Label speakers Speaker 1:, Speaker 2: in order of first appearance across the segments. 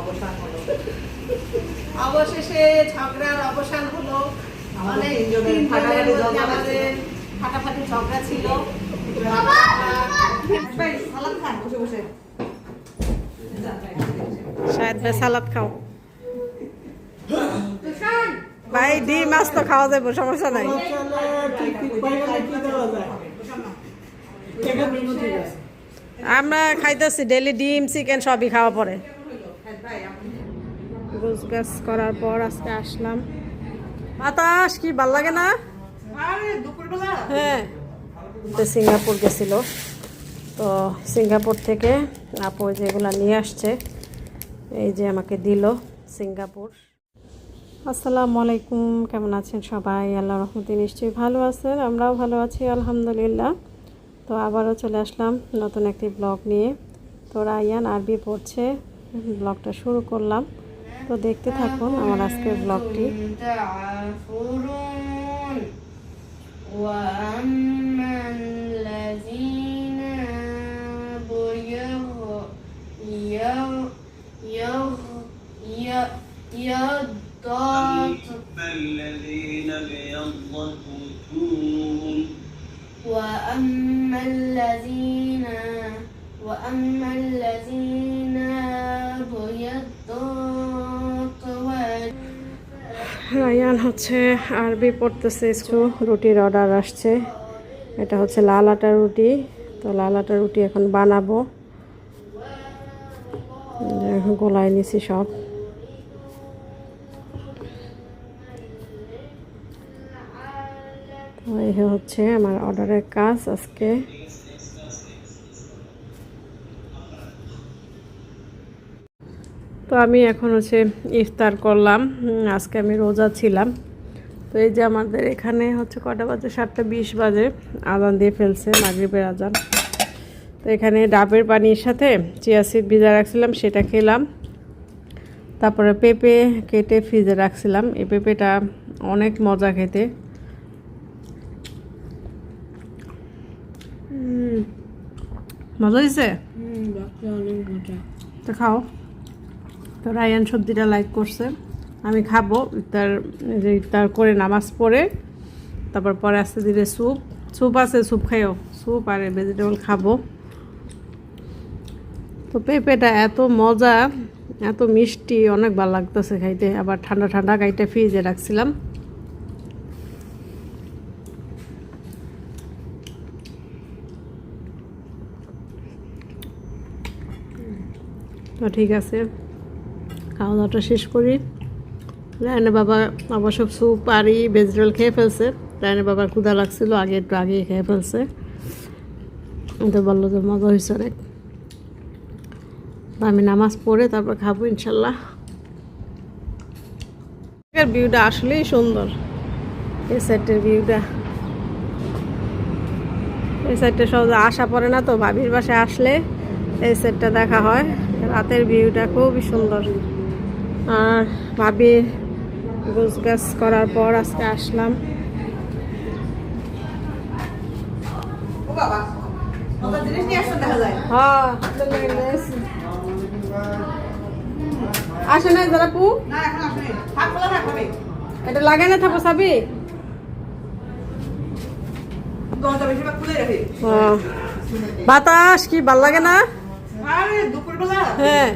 Speaker 1: অবসান হলো।
Speaker 2: অবশেষে ঝগড়ার অবসান হলো। অনেক
Speaker 1: ফাটাফাটি ঝগড়া
Speaker 2: আমাদের ফাটাফাটি ঝগড়া ছিল।
Speaker 1: ভাই সালাদ খান বসে বসে
Speaker 3: শায়দ ভাই সালাদ খাও। ভাই ডিম মাছ তো খাওয়া যাবে সমস্যা নাই। আমরা খাইতেছি ডেলি ডিম চিকেন সবই খাওয়া পরে। গোছ গাছ করার পর আজকে আসলাম। বাতাস কি ভালো লাগে না? হ্যাঁ। সিঙ্গাপুর গেছিল। তো সিঙ্গাপুর থেকে আপু যেগুলো নিয়ে আসছে। এই যে আমাকে দিল সিঙ্গাপুর। আসসালামু আলাইকুম কেমন আছেন সবাই? আল্লাহ রহমতে নিশ্চয়ই ভালো আছেন আমরাও ভালো আছি আলহামদুলিল্লাহ। তো আবারও চলে আসলাম নতুন একটি ব্লগ নিয়ে। তো রায়ান আরবি পড়ছে ব্লগটা শুরু করলাম তো দেখতে থাকুন আমার আজকের ব্লগটি
Speaker 4: تعفرون وأما الذين بيغ يغ يغ ي- يضاد
Speaker 5: الذين ابيضت وجوههم
Speaker 4: وأما الذين وأما الذين
Speaker 3: রায়ান হচ্ছে আরবি পড়তেছে স্কুল। রুটির অর্ডার আসছে। এটা হচ্ছে লাল আটা রুটি। তো লাল আটা রুটি এখন বানাবো। গোলায় নিছি সব। এই হচ্ছে আমার অর্ডারের কাজ আজকে। তো আমি এখন হচ্ছে ইফতার করলাম। আজকে আমি রোজা ছিলাম। তো এই যে আমাদের এখানে হচ্ছে কটা বাজে? সাতটা বিশ বাজে। আজান দিয়ে ফেলছে মাগরিবের আজান। তো এখানে ডাবের পানির সাথে চিয়া সিড ভিজা রাখছিলাম সেটা খেলাম। তারপরে পেঁপে কেটে ফ্রিজে রাখছিলাম। এই পেঁপেটা অনেক মজা খেতে। মজা হয়েছে? তো খাও। তো রায়ান সবজিটা লাইক করছে। আমি খাব যে ইফতার করে নামাজ পড়ে, তারপর পরে আস্তে ধীরে স্যুপ। স্যুপ আছে, স্যুপ খাইও। স্যুপ আর ভেজিটেবল খাব। তো পেঁপেটা এত মজা, এত মিষ্টি, অনেক ভালো লাগতেছে খাইতে। আবার ঠান্ডা ঠান্ডা খাইতে ফ্রিজে রাখছিলাম। তো ঠিক আছে। খাওয়া দাওয়াটা শেষ করি। রায়না বাবা অবশ্য স্যুপ আর ই ভেজিটেবল খেয়ে ফেলছে। রায়না বাবার ক্ষুধা লাগছিল, আগে একটু আগে খেয়ে ফেলছে। তো বলল যে মজা হয়েছে অনেক। আমি নামাজ পড়ে তারপর খাব ইনশাল্লাহ ভিউটা আসলেই সুন্দর। এই সাইডের ভিউটা এই সাইডটা সহজে আসা পড়ে না তো, ভাবির বাসায় আসলে এই সাইডটা দেখা হয়। রাতের ভিউটা খুবই সুন্দর। আর ভাবির গোছ গাছ করার পর আজকে আসলাম। হ্যাঁ আসে না যারা পু? এটা লাগাই না থাকো সাবি। বাতাস কি ভালো লাগে না? হ্যাঁ।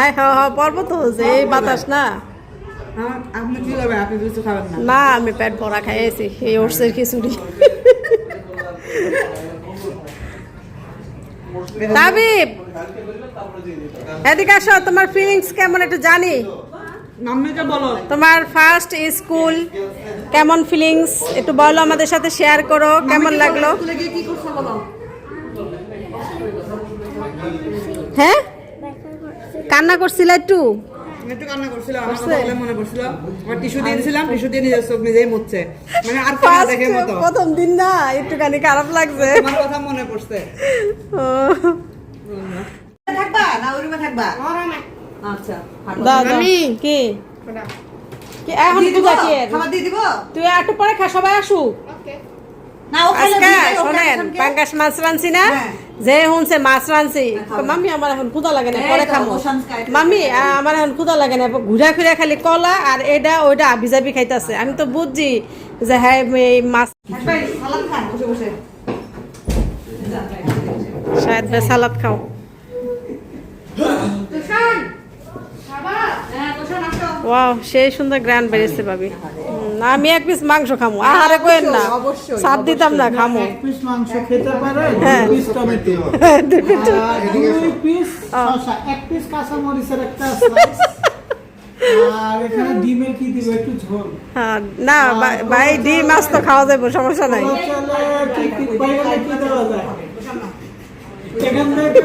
Speaker 3: আয় হ্যাঁ হ্যাঁ পর্ব তো এই বাতাস
Speaker 1: খাবেন না।
Speaker 3: না আমি পেট ভরা খাইয়েছি এই ওটসের খিচুড়ি। তাবিব এদিকে আসো তোমার ফিলিংস কেমন একটু জানি। তোমার ফার্স্ট স্কুল কেমন ফিলিংস একটু বলো আমাদের সাথে শেয়ার করো কেমন লাগল
Speaker 1: স্কুলে গিয়ে কি করছ বলো
Speaker 3: হ্যাঁ? কান্না করছিল একটু?
Speaker 1: একটু কান্না করছিলাম আমার কথা মনে পড়ছিল। আমার টিস্যু দিয়েছিলাম টিস্যু দিয়ে নিজের চোখ নিজেই মুছছে। মানে আর কান্না দেখে মতো।
Speaker 3: প্রথম দিন না একটুখানি খারাপ লাগছে।
Speaker 1: আমার কথা মনে পড়ছে।
Speaker 3: ও,
Speaker 1: থাকবা না ওই থাকবা? আচ্ছা
Speaker 3: দাও, দাও। কি? কি এখন পূজা কি
Speaker 1: খাবার দিয়ে দিব?
Speaker 3: তুই একটু পরে খা সবাই আসুক।
Speaker 1: না ও খাইলে
Speaker 3: আজকে
Speaker 1: দিয়ে দেয়, ও
Speaker 3: শোনেন
Speaker 1: খাইলে
Speaker 3: মাছ রানছি না?
Speaker 1: হ্যাঁ।
Speaker 3: যে শুনছে মাছ রানছি মামি আমার এখন ক্ষুদা লাগে না পরে খামো। মামি আমার এখন ক্ষুদা লাগে না ঘুরা ফিরা খালি কলা আর এটা ওইটা আবিজাবি খাইতেছে। আমি তো বুঝছি যে হ্যাঁ এই মাছ
Speaker 1: সালাদ
Speaker 3: খাও
Speaker 1: হ্যাঁ তোষান আসো
Speaker 3: ওয়াও সেই সুন্দর গ্র্যান্ড বেরিয়েছে ভাবি। না, আমি এক পিস মাংস খামো। আহারে কোয়েন না
Speaker 1: অবশ্যই,
Speaker 3: সাত দিতাম না খামো।
Speaker 6: এক পিস মাংস খেতে পারে
Speaker 3: হ্যাঁ।
Speaker 6: দুই পিস টমেটো দুই পিস শসা এক পিস কাঁচা মরিচের একটা slice, আর এখানে ডিমের কি দিব একটু ঝোল।
Speaker 3: হ্যাঁ, না ভাই- ডিম মাছ তো খাওয়া যাবে সমস্যা নাই।
Speaker 6: এখান থেকে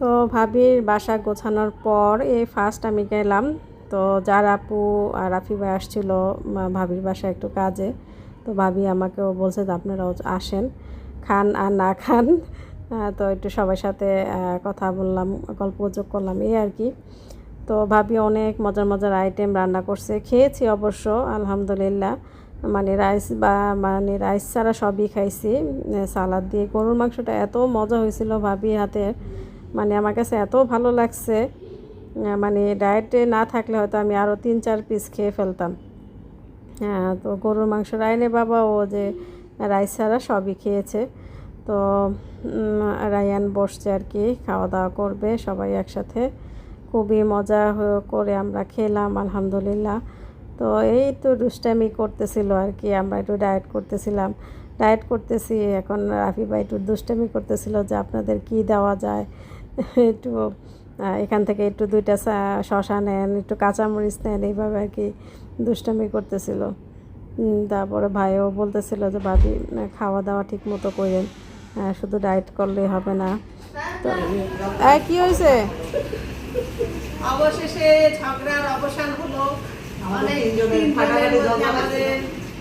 Speaker 3: তো ভাবির বাসা গোছানোর পর এই ফার্স্ট আমি গেলাম। তো যার আপু আর রাফি ভাই আসছিল ভাবির বাসা একটু কাজে। তো ভাবি আমাকেও বলছে যে আপনারাও আসেন, খান আর না খান। তো একটু সবার সাথে কথা বললাম, গল্প গুজব করলাম, এই আর কি। তো ভাবি অনেক মজার মজার আইটেম রান্না করছে। খেয়েছি অবশ্য, আলহামদুলিল্লাহ। মানে রাইস বা মানে রাইস ছাড়া সবই খাইছি। সালাদ দিয়ে গরুর মাংসটা এত মজা হয়েছিল ভাবি হাতের। মানে আমার কাছে এত ভালো লাগছে মানে ডায়েটে না থাকলে হয়তো আমি আরও তিন চার পিস খেয়ে ফেলতাম। হ্যাঁ তো গরুর মাংস রায়নে বাবা ও যে রাইস ছাড়া সবই খেয়েছে। তো রায়ান বসছে আর কি খাওয়া দাওয়া করবে, সবাই একসাথে। খুবই মজা করে আমরা খেলাম, আলহামদুলিল্লাহ। তো এই তো দুষ্টামি করতেছিল আর কি, আমরা একটু ডায়েট করতেছিলাম। ডায়েট করতেছি, এখন রাফি ভাই একটু দুষ্টামি করতেছিল যে আপনাদের কি দেওয়া যায় একটু এখান থেকে একটু দুইটা শশা নেন একটু কাঁচামরিচ নেন এইভাবে আর কি দুষ্টামি করতেছিল। তারপরে ভাইও বলতেছিল যে ভাবি খাওয়া দাওয়া ঠিক মতো করেন শুধু ডায়েট করলেই হবে না। তো কি হয়েছে?
Speaker 2: অবশেষে ঝগড়ার অবসান হলো। অনেক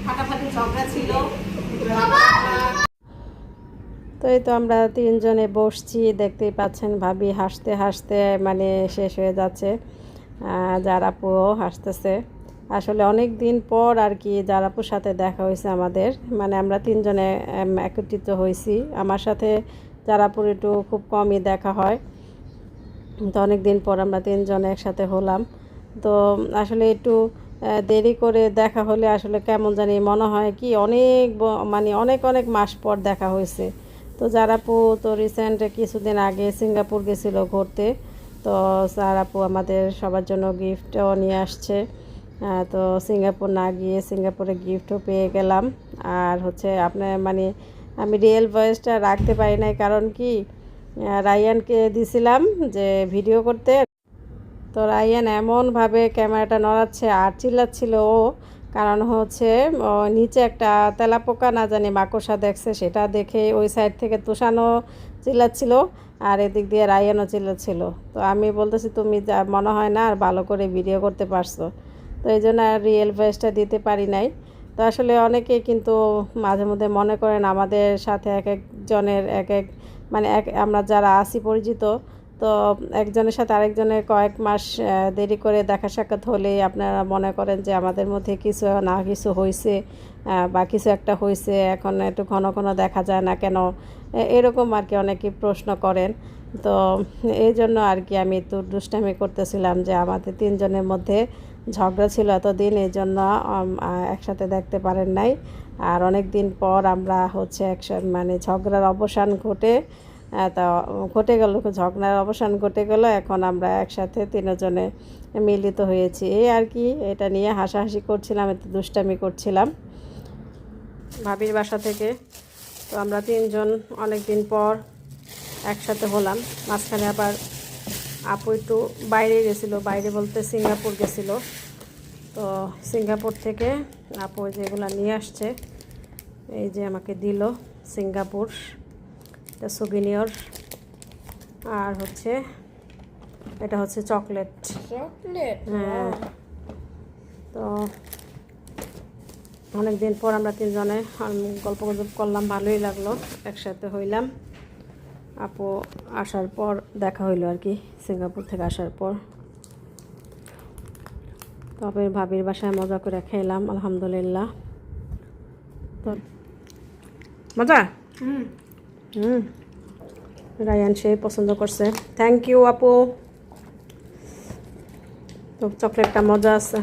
Speaker 1: ফাটাফাটি ঝগড়া
Speaker 2: ছিল।
Speaker 3: তো এই তো আমরা তিনজনে বসছি দেখতেই পাচ্ছেন ভাবি হাসতে হাসতে মানে শেষ হয়ে যাচ্ছে। আহ, জারাপুও হাসতেছে। আসলে অনেক দিন পর আর কি জারাপুর সাথে দেখা হয়েছে আমাদের। মানে আমরা তিনজনে একত্রিত হয়েছি। আমার সাথে জারাপুর একটু খুব কমই দেখা হয়। তো অনেক দিন পর আমরা তিনজনে একসাথে হলাম। তো আসলে একটু দেরি করে দেখা হলে আসলে কেমন জানি মনে হয় কি অনেক মানে অনেক অনেক মাস পর দেখা হয়েছে। তো জারাপু তো রিসেন্ট কিছুদিন আগে সিঙ্গাপুর গেছিল ঘুরতে, তো জারাপু আমাদের সবার জন্য গিফটও নিয়ে আসছে। তো সিঙ্গাপুর না গিয়ে সিঙ্গাপুরে গিফটও পেয়ে গেলাম। আর হচ্ছে আপনার মানে আমি রিয়েল ভয়েসটা রাখতে পারি নাই, কারণ কি রায়ানকে দিছিলাম যে ভিডিও করতে। তো রায়ান এমনভাবে ক্যামেরাটা নড়াচ্ছে আর চিল্লাচ্ছিল ও। কারণ হচ্ছে নিচে একটা তেলাপোকা না জানি মাকড়সা দেখছে, সেটা দেখে ওই সাইড থেকে তুষানও চিল্লাচ্ছিল আর এদিক দিয়ে রায়ানও চিল্লাচ্ছিল। তো আমি বলতেছি, তুমি যা মনে হয় না আর ভালো করে ভিডিও করতে পারছ। তো এই জন্য আর রিয়েল ভয়েসটা দিতে পারি নাই। তো আসলে অনেকে কিন্তু মাঝে মধ্যে মনে করেন আমাদের সাথে এক একজনের এক এক মানে এক, আমরা যারা আছি পরিচিত তো একজনের সাথে আরেকজনের কয়েক মাস দেরি করে দেখা সাক্ষাৎ হলেই আপনারা মনে করেন যে আমাদের মধ্যে কিছু না কিছু হয়েছে বা কিছু একটা হয়েছে এখন একটু ঘন ঘন দেখা যায় না কেন? এরকম আর কি অনেকে প্রশ্ন করেন। তো এই জন্য আর কি আমি একটু দুষ্টামি করতেছিলাম যে আমাদের তিনজনের মধ্যে ঝগড়া ছিল এতদিন, এই জন্য একসাথে দেখতে পারেন নাই। আর অনেক দিন পর আমরা হচ্ছে একসাথে মানে ঝগড়ার অবসান ঘটে তা ঘটে গেল, ঝগড়ার অবসান ঘটে গেল। এখন আমরা একসাথে তিনজনে মিলিত হয়েছি। এই আর কি, এটা নিয়ে হাসাহাসি করছিলাম একটু দুষ্টামি করছিলাম ভাবির বাসা থেকে। তো আমরা তিনজন অনেক দিন পর একসাথে হলাম। মাঝখানে আবার আপু একটু বাইরে গেছিল, বাইরে বলতে সিঙ্গাপুর গেছিল। তো সিঙ্গাপুর থেকে আপু যেগুলো নিয়ে আসছে, এই যে আমাকে দিল সিঙ্গাপুর। এটা সুবিনিয়র আর হচ্ছে এটা হচ্ছে চকলেট
Speaker 4: চকলেট
Speaker 3: হ্যাঁ। তো অনেক দিন পর আমরা তিনজনে গল্প গুজব করলাম ভালোই লাগল একসাথে হইলাম। আপু আসার পর দেখা হইল আর কি সিঙ্গাপুর থেকে আসার পর। তবে ভাবির বাসায় মজা করে খেলাম আলহামদুলিল্লাহ। তো মজা? হুম। রায়ান সে পছন্দ করছে। থ্যাংক ইউ আপু। তো চকলেটটা মজা আছে।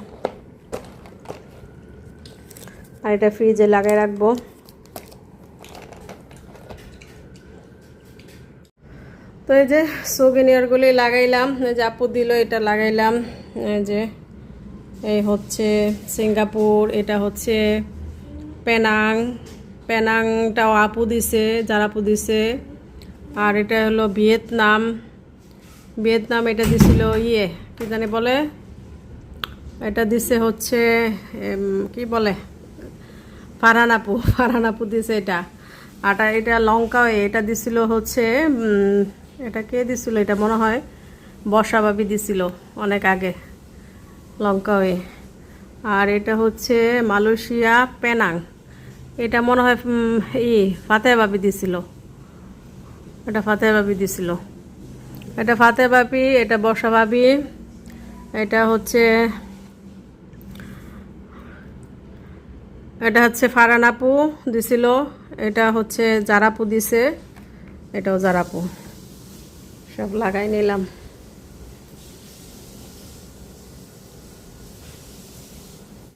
Speaker 3: আর এটা ফ্রিজে লাগাই রাখব। তো এই যে সোভেনিয়ারগুলি লাগাইলাম, এই যে আপু দিল, এটা লাগাইলাম। এই যে, এই হচ্ছে সিঙ্গাপুর, এটা হচ্ছে পেনাং পেনাংটাও আপু দিছে, যারা আপু দিছে। আর এটা হলো ভিয়েতনাম। ভিয়েতনাম এটা দিছিল ইয়ে কি জানি বলে? এটা দিছে হচ্ছে কি বলে? ফারহান আপু দিছে এটা। আর এটা লঙ্কাও এটা দিছিল হচ্ছে এটা কে দিছিল এটা মনে হয়? বর্ষা ভাবি দিছিল অনেক আগে লঙ্কাওয়ে আর এটা হচ্ছে মালয়েশিয়া পেনাং। এটা মনে হয় ই ফাতে ভাবি দিছিল। এটা ফাতে ভাবি দিছিল। এটা ফাতে ভাবি, এটা বর্ষা ভাবি, এটা হচ্ছে এটা হচ্ছে ফারানাপু দিছিল, এটা হচ্ছে জারাপু দিছে, এটাও জারাপু। সব লাগাই নিলাম।